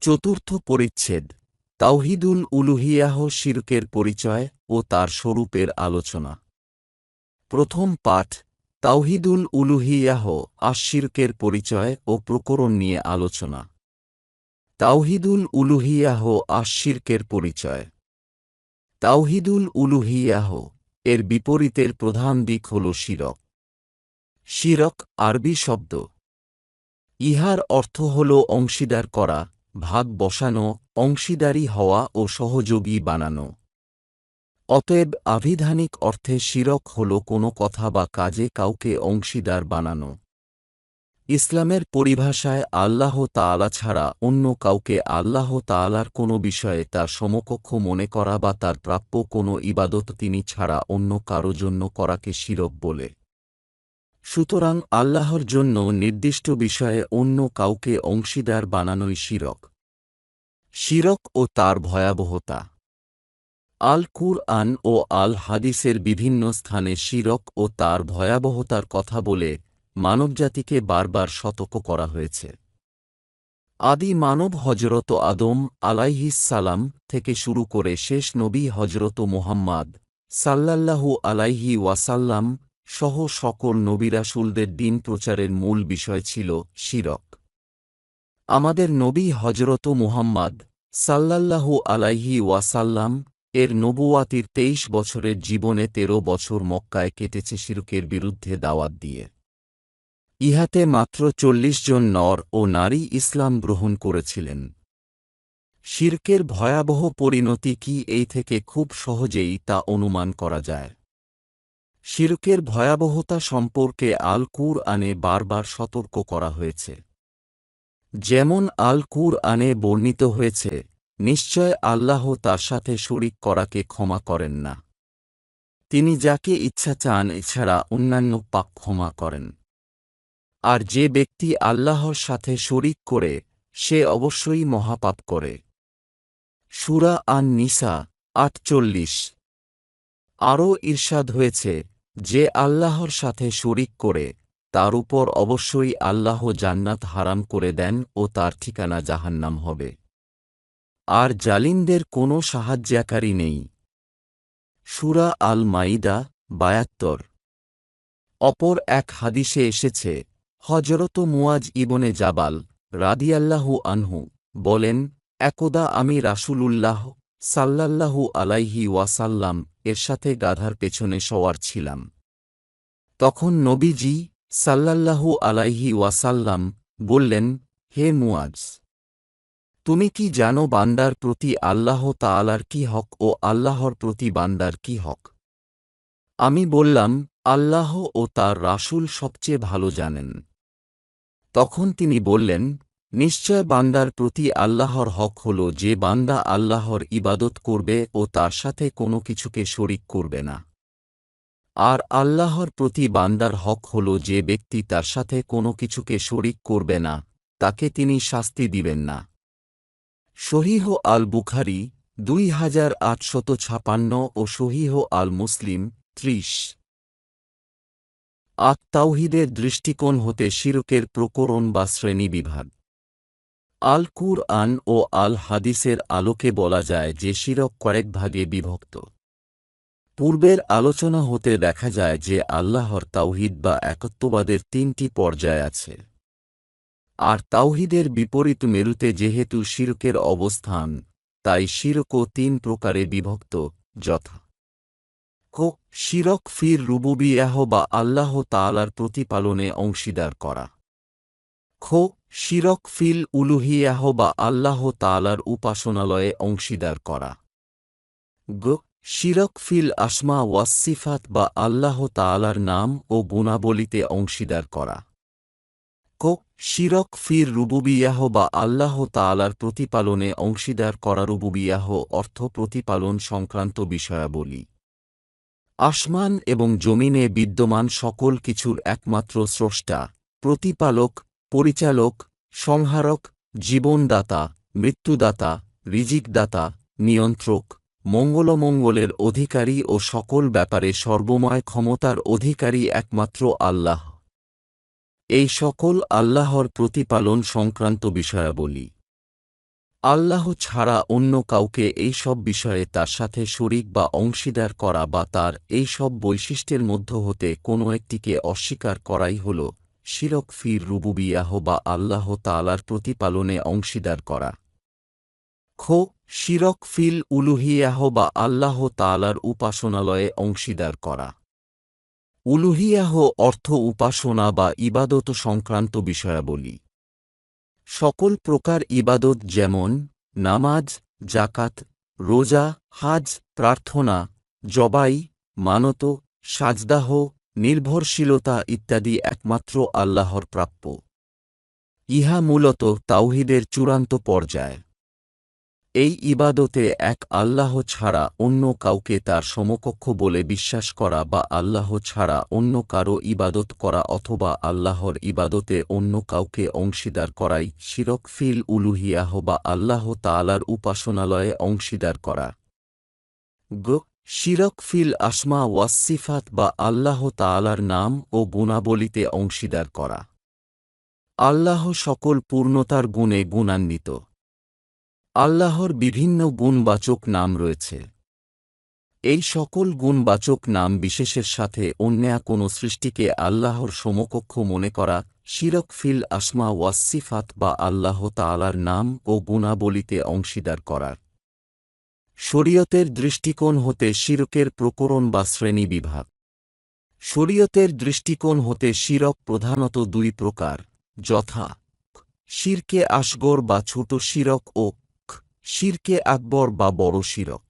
চতুর্থ পরিচ্ছেদ। তাওহিদুল উলুহিয়াহ শিরকের পরিচয় ও তার স্বরূপের আলোচনা। প্রথম পাঠ, তাওহিদুল উলুহিয়াহ আশিরকের পরিচয় ও প্রকরণ নিয়ে আলোচনা। তাওহিদুল উলুহিয়াহ আশিরকের পরিচয়। তাওহিদুল উলুহিয়াহ এর বিপরীতের প্রধান দিক হল শিরক। শিরক আরবি শব্দ। ইহার অর্থ হল অংশীদার করা ভাগ বসানো, অংশীদারি হওয়া ও সহযোগী বানানো। অতএব আভিধানিক অর্থে শিরক হল কোনো কথা বা কাজে কাউকে অংশীদার বানানো। ইসলামের পরিভাষায় আল্লাহ তাআলা ছাড়া অন্য কাউকে আল্লাহ তাআলার কোনো বিষয়ে তার সমকক্ষ মনে করা বা তার প্রাপ্য কোনো ইবাদত তিনি ছাড়া অন্য কারও জন্য করাকে শিরক বলে। সুতরাং আল্লাহর জন্য নির্দিষ্ট বিষয়ে অন্য কাউকে অংশীদার বানানোই শিরক। শিরক ও তার ভয়াবহতা। আল কুরআন ও আল হাদিসের বিভিন্ন স্থানে শিরক ও তার ভয়াবহতার কথা বলে মানবজাতিকে বারবার সতর্ক করা হয়েছে। আদি মানব হজরত আদম আলাইহিসালাম থেকে শুরু করে শেষ নবী হজরত মোহাম্মদ সাল্লাল্লাহু আলাইহি ওয়াসাল্লাম সহ সকল নবিরাসুলদের দিন প্রচারের মূল বিষয় ছিল শিরক। আমাদের নবী হজরত মুহাম্মদ সাল্লাল্লাহু আলাইহি ওয়াসাল্লাম এর নবুয়াতির তেইশ বছরের জীবনে তেরো বছর মক্কায় কেটেছে শিরকের বিরুদ্ধে দাওয়াত দিয়ে। ইহাতে মাত্র চল্লিশ জন নর ও নারী ইসলাম গ্রহণ করেছিলেন। শির্কের ভয়াবহ পরিণতি কি এই থেকে খুব সহজেই তা অনুমান করা যায়। শিরকের ভয়াবহতা সম্পর্কে আল কুর আনে বারবার সতর্ক করা হয়েছে। যেমন আল কুর আনে বর্ণিত হয়েছে, নিশ্চয় আল্লাহ তার সাথে শরিক করাকে ক্ষমা করেন না। তিনি যাকে ইচ্ছা চান এছাড়া অন্যান্য পাপ ক্ষমা করেন। আর যে ব্যক্তি আল্লাহর সাথে শরিক করে, সে অবশ্যই মহাপাপ করে। সুরা আন নিসা আটচল্লিশ। আরও ঈর্ষাদ হয়েছে যে আল্লাহর সাথে শরিক করে, তার উপর অবশ্যই আল্লাহ জান্নাত হারাম করে দেন ও তার ঠিকানা জাহান্নাম হবে। আর জালিনদের কোনো সাহায্যকারী নেই। সুরা আল মাইদা বায়াত্তর। অপর এক হাদিসে এসেছে হজরত মুয়াজ ইবনে জাবাল রাদিয়াল্লাহু আনহু বলেন, একদা আমি রাসূলুল্লাহ সাল্লাল্লাহু আলাইহি ওয়াসাল্লাম এর সাথে গাধার পেছনে সওয়ার ছিলাম। তখন নবীজি সাল্লাল্লাহু আলাইহি ওয়াসাল্লাম বললেন, হে মুয়াজ তুমি কি জানো বান্দার প্রতি আল্লাহ তাআলার কি হক ও আল্লাহর প্রতি বান্দার কি হক? আমি বললাম, আল্লাহ ও তার রাসূল সবচেয়ে ভালো জানেন। তখন তিনি বললেন নিশ্চয় বান্দার প্রতি আল্লাহর হক হল যে বান্দা আল্লাহর ইবাদত করবে ও তার সাথে কোনো কিছুকে শরিক করবে না। আর আল্লাহর প্রতি বান্দার হক হল যে ব্যক্তি তার সাথে কোনো কিছুকে শরিক করবে না, তাকে তিনি শাস্তি দিবেন না। শহীহ আল বুখারি দুই হাজার আটশত ছাপান্ন ও শহীহ আল মুসলিম ত্রিশ। আত্মাউহিদের দৃষ্টিকোণ হতে শিরকের প্রকরণ বা শ্রেণীবিভাগ আল কুর আন ও আল হাদিসের আলোকে বলা যায় যে শিরক কয়েক ভাগে বিভক্ত। পূর্বের আলোচনা হতে দেখা যায় যে আল্লাহর তাওহিদ বা একত্ববাদের তিনটি পর্যায় আছে। আর তাওহিদের বিপরীত মেরুতে যেহেতু শিরকের অবস্থান, তাই শিরকও তিন প্রকারে বিভক্ত, যথা কো, শিরক ফির রুবুবিয়াহ বা আল্লাহ তালার প্রতিপালনে অংশীদার করা। খো শিরক ফিল উলুহিয়াহ বা আল্লাহ তালার উপাসনালয়ে অংশীদার করা। গ, শিরক ফিল আসমা ওয়াসিফাত বা আল্লাহ তালার নাম ও গুণাবলিতে অংশীদার করা। কো, শিরক ফির রুবুবিয়াহ বা আল্লাহ তালার প্রতিপালনে অংশীদার করা রুবুবিয়াহ অর্থ প্রতিপালন সংক্রান্ত বিষয়াবলী। আসমান এবং জমিনে বিদ্যমান সকল কিছুর একমাত্র স্রষ্টা, প্রতিপালক পরিচালক, সংহারক, জীবনদাতা, মৃত্যুদাতা, রিজিকদাতা, নিয়ন্ত্রক, মঙ্গলমঙ্গলের অধিকারী ও সকল ব্যাপারে সর্বময় ক্ষমতার অধিকারী একমাত্র আল্লাহ। এই সকল আল্লাহর প্রতিপালন সংক্রান্ত বিষয়াবলী। আল্লাহ ছাড়া অন্য কাউকে এই সব বিষয়ে তার সাথে শরিক বা অংশীদার করা বা তার এই সব বৈশিষ্ট্যের মধ্য হতে কোনো একটিকে অস্বীকার করাই হল শিরক ফির রুবুবিয়াহ বা আল্লাহ তালার প্রতিপালনে অংশীদার করা। খো, শিরক ফিল উলুহিয়াহ বা আল্লাহ তালার উপাসনালয়ে অংশীদার করা। উলুহিয়াহ অর্থ উপাসনা বা ইবাদত সংক্রান্ত বিষয়াবলী। সকল প্রকার ইবাদত যেমন, নামাজ জাকাত রোজা, হাজ, প্রার্থনা, জবাই, মানত, সাজদাহ নির্ভরশীলতা ইত্যাদি একমাত্র আল্লাহর প্রাপ্য। ইহা মূলত তাওহিদের চূড়ান্ত পর্যায়। এই ইবাদতে এক আল্লাহ ছাড়া অন্য কাউকে তার সমকক্ষ বলে বিশ্বাস করা বা আল্লাহ ছাড়া অন্য কারও ইবাদত করা অথবা আল্লাহর ইবাদতে অন্য কাউকে অংশীদার করাই শিরক ফিল উলুহিয়াহ বা আল্লাহ তালার উপাসনালয়ে অংশীদার করা। গ শিরক ফিল আসমা ওয়াসিফাত বা আল্লাহ তালার নাম ও গুণাবলিতে অংশীদার করা। আল্লাহ সকল পূর্ণতার গুণে গুণান্বিত। আল্লাহর বিভিন্ন গুণবাচক নাম রয়েছে। এই সকল গুণবাচক নাম বিশেষের সাথে অন্য কোনো সৃষ্টিকে আল্লাহর সমকক্ষ মনে করা শিরক ফিল আসমা ওয়াসিফাত বা আল্লাহ তালার নাম ও গুণাবলিতে অংশীদার করার। শরীয়তের দৃষ্টিকোণ হতে শিরকের প্রকরণ বা শ্রেণি বিভাগ। শরীয়তের দৃষ্টিকোণ হতে শিরক প্রধানত দুই প্রকার, যথা শিরকে আসগর বা ছোট শিরক ও শিরকে আকবর বা বড় শিরক।